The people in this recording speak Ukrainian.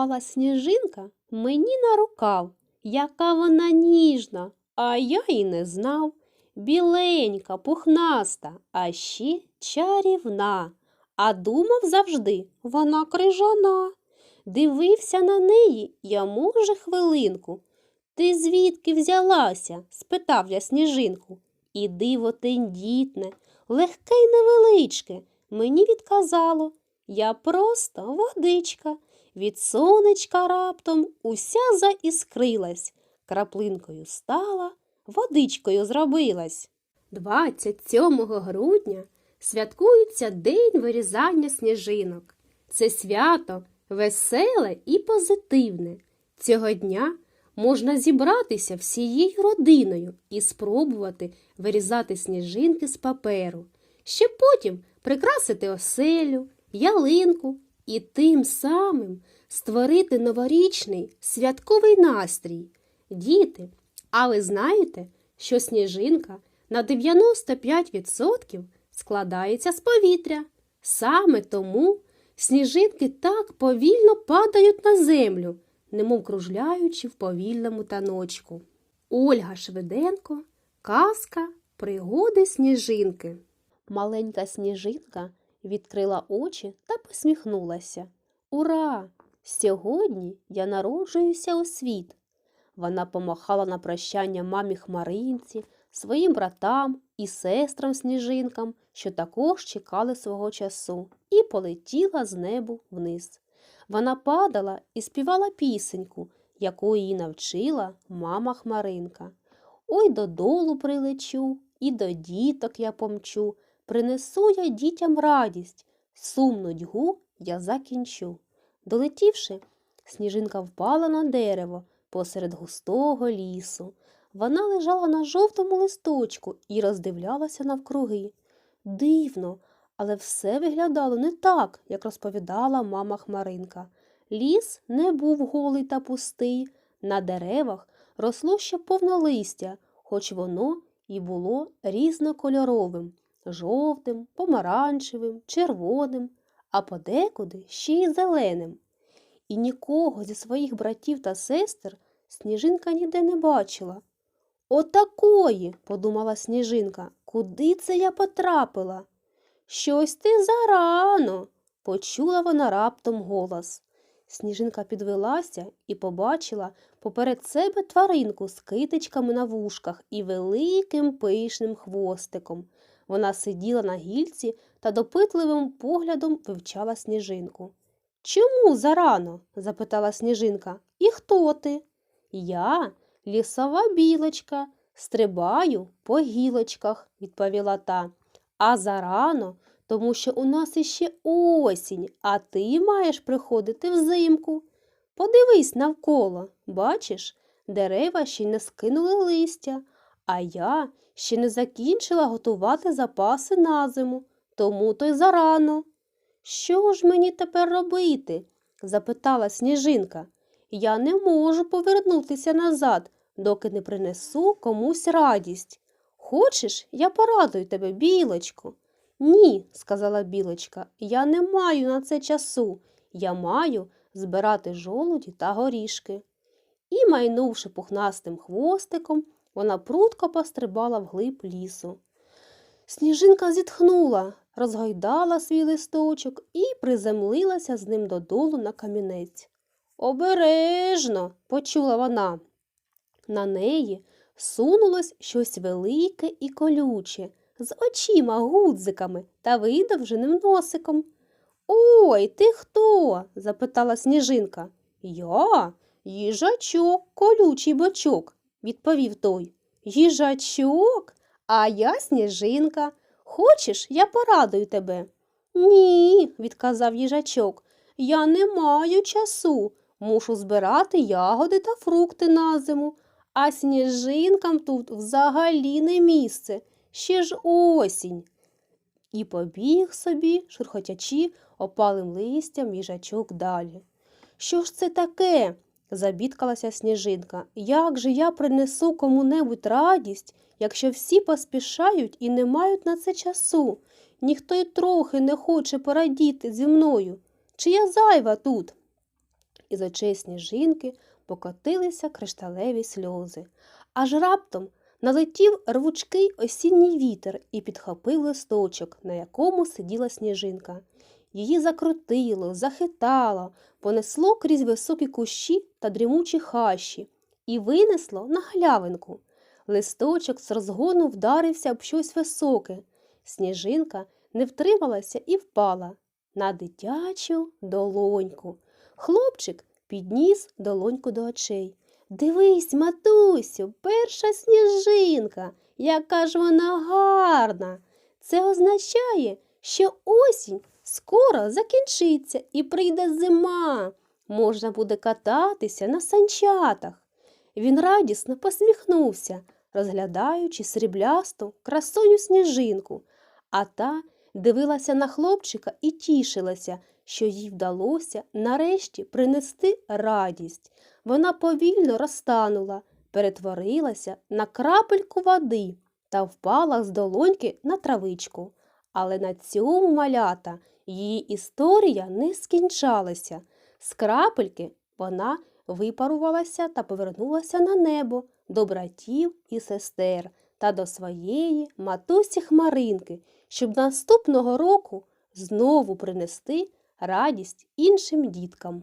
Упала сніжинка мені на рукав, яка вона ніжна, а я й не знав. Біленька, пухнаста, а ще чарівна. А думав завжди, вона крижана. Дивився на неї я, може, хвилинку. Ти звідки взялася? спитав я сніжинку. І диво тендітне, легке й невеличке, мені відказало, я просто водичка. Від сонечка раптом уся заіскрилась, краплинкою стала, водичкою зробилась. 27 грудня святкується День вирізання сніжинок. Це свято веселе і позитивне. Цього дня можна зібратися всією родиною і спробувати вирізати сніжинки з паперу, щоб потім прикрасити оселю, ялинку і тим самим створити новорічний святковий настрій. Діти, а ви знаєте, що сніжинка на 95% складається з повітря. Саме тому сніжинки так повільно падають на землю, немов кружляючи в повільному таночку. Ольга Швиденко, казка, пригоди сніжинки. Маленька сніжинка відкрила очі та посміхнулася. Ура! Сьогодні я народжуюся у світ. Вона помахала на прощання мамі Хмаринці, своїм братам і сестрам сніжинкам, що також чекали свого часу, і полетіла з небу вниз. Вона падала і співала пісеньку, яку її навчила мама Хмаринка. Ой додолу прилечу, і до діток я помчу, принесу я дітям радість, сум нудьгу я закінчу. Долетівши, сніжинка впала на дерево посеред густого лісу. Вона лежала на жовтому листочку і роздивлялася навкруги. Дивно, але все виглядало не так, як розповідала мама Хмаринка. Ліс не був голий та пустий, на деревах росло ще повно листя, хоч воно і було різнокольоровим жовтим, помаранчевим, червоним, а подекуди ще й зеленим. І нікого зі своїх братів та сестер сніжинка ніде не бачила. Отакої, подумала сніжинка, куди це я потрапила? Щось ти зарано, почула вона раптом голос. Сніжинка підвелася і побачила поперед себе тваринку з китичками на вушках і великим пишним хвостиком. Вона сиділа на гільці та допитливим поглядом вивчала сніжинку. Чому зарано? запитала сніжинка. І хто ти? Я лісова білочка, стрибаю по гілочках, відповіла та. А зарано, тому що у нас іще осінь, а ти маєш приходити взимку. Подивись навколо, бачиш, дерева ще й не скинули листя, а я ще не закінчила готувати запаси на зиму, тому то й зарано. Що ж мені тепер робити? запитала сніжинка. Я не можу повернутися назад, доки не принесу комусь радість. Хочеш, я порадую тебе, білочко? Ні, сказала білочка, я не маю на це часу. Я маю збирати жолуді та горішки. І, майнувши пухнастим хвостиком, вона прудко пострибала вглиб лісу. Сніжинка зітхнула, розгойдала свій листочок і приземлилася з ним додолу на камінець. Обережно, почула вона. На неї сунулось щось велике і колюче, з очима гудзиками та видовженим носиком. Ой, ти хто? запитала сніжинка. Я їжачок, колючий бочок, відповів той. Їжачок? А я сніжинка. Хочеш, я порадую тебе? Ні, відказав їжачок. Я не маю часу. Мушу збирати ягоди та фрукти на зиму, а сніжинкам тут взагалі не місце, ще ж осінь. І побіг собі, шурхотячи опалим листям їжачок далі. Що ж це таке? Забідкалася сніжинка. Як же я принесу кому-небудь радість, якщо всі поспішають і не мають на це часу? Ніхто й трохи не хоче порадіти зі мною. Чи я зайва тут? із очей сніжинки покотилися кришталеві сльози. Аж раптом налетів рвучкий осінній вітер і підхопив листочок, на якому сиділа сніжинка. Її закрутило, захитало, понесло крізь високі кущі та дрімучі хащі і винесло на галявинку. Листочок з розгону вдарився об щось високе. Сніжинка не втрималася і впала на дитячу долоньку. Хлопчик підніс долоньку до очей. Дивись, матусю, перша сніжинка, яка ж вона гарна. Це означає, що осінь скоро закінчиться і прийде зима. Можна буде кататися на санчатах. Він радісно посміхнувся, розглядаючи сріблясту красуню сніжинку, а та дивилася на хлопчика і тішилася, що їй вдалося нарешті принести радість. Вона повільно розтанула, перетворилася на крапельку води та впала з долоньки на травичку. Але на цьому малята її історія не скінчалася. З крапельки вона випарувалася та повернулася на небо до братів і сестер та до своєї матусі Хмаринки, щоб наступного року знову принести радість іншим діткам.